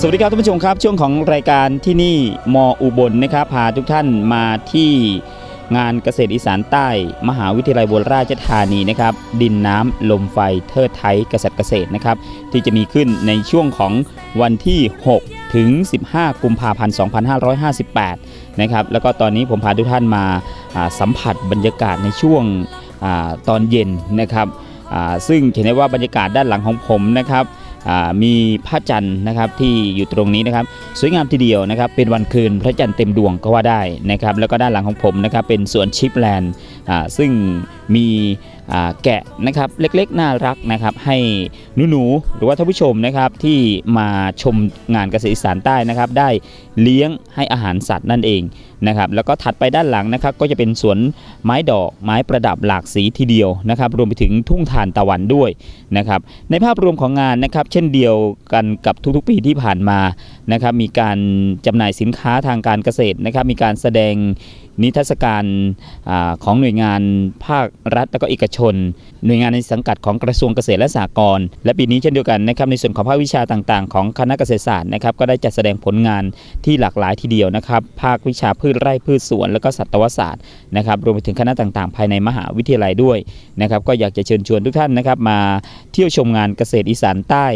สวัสดีครับท่านผู้ชมครับ ช่วงของรายการที่นี่มออุบลนะครับพาทุกท่านมาที่งานเกษตรอีสานใต้ มหาวิทยาลัยโบราชธานีนะครับ ดินน้ำลมไฟเทิดไทยเกษตรเกษตรนะครับ ที่จะมีขึ้นในช่วงของวันที่ 6 ถึง 15 กุมภาพันธ์ 2558 นะครับ แล้วก็ตอนนี้ผมพาทุกท่านมาสัมผัสบรรยากาศในช่วงอตอนเย็นนะครับซึ่งเห็นได้ว่าบรรยากาศด้านหลังของผมนะครับ มีพระจันทร์นะครับที่อยู่ตรงนี้นะครับสวยงามทีเดียวนะครับเป็นวันคืนพระจันทร์เต็มดวงก็ว่าได้นะครับแล้วก็ด้านหลังของผมนะครับเป็นสวนชิปแลนด์อ่าซึ่งมีอ่าแกะนะครับเล็กๆน่ารักนะครับให้หนูๆหรือว่าท่านผู้ชมนะครับที่มาชมงานเกษตรอีสานใต้นะครับได้เลี้ยงให้อาหารสัตว์นั่นเองนะครับแล้วก็ถัดไปด้านหลังนะครับก็จะเป็นสวนไม้ดอกไม้ประดับหลากสีทีเดียวนะครับรวมไปถึงทุ่งทานตะวันด้วยนะครับในภาพรวมของงานนะครับเช่นเดียวกันกับทุกๆปีที่ผ่านมานะครับมีการจำหน่ายสินค้าทางการเกษตรนะครับมีการแสดงนิทรรศการอของหน่วยงานภาครัฐและก็เอกชน หน่วยงานในสังกัดของกระทรวงเกษตรและสหกรณ์และปีนี้เช่นเดียวกันนะครับในส่วนของภาควิชาต่างๆ ของคณะเกษตรศาสตร์นะครับก็ได้จัดแสดงผลงานที่หลากหลายทีเดียวนะครับภาควิชาพืืชไร่พืชสวน แล้วก็สัตวศาสตร์นะครับรวมไปถึงคณะต่างๆ ภายในมหาวิทยาลัยด้วยนะครับก็อยากจะเชิญชวนทุกท่านนะครับมาเที่ยวชมงานเกษตรอีสานใต้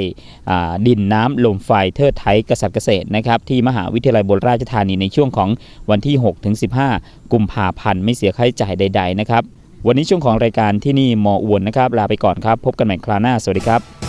ดินน้ำลมไฟเทิดไทยกษัตริย์เกษตรนะครับที่มหาวิทยาลัยโบราชธานีในช่วงของวันที่6ถึง15 กุมภาพันธ์ไม่เสียค่าใช้จ่ายใด ๆ นะครับ วันนี้ช่วงของรายการที่นี่มออวนนะครับ ลาไปก่อนครับ พบกันใหม่คราวหน้า สวัสดีครับ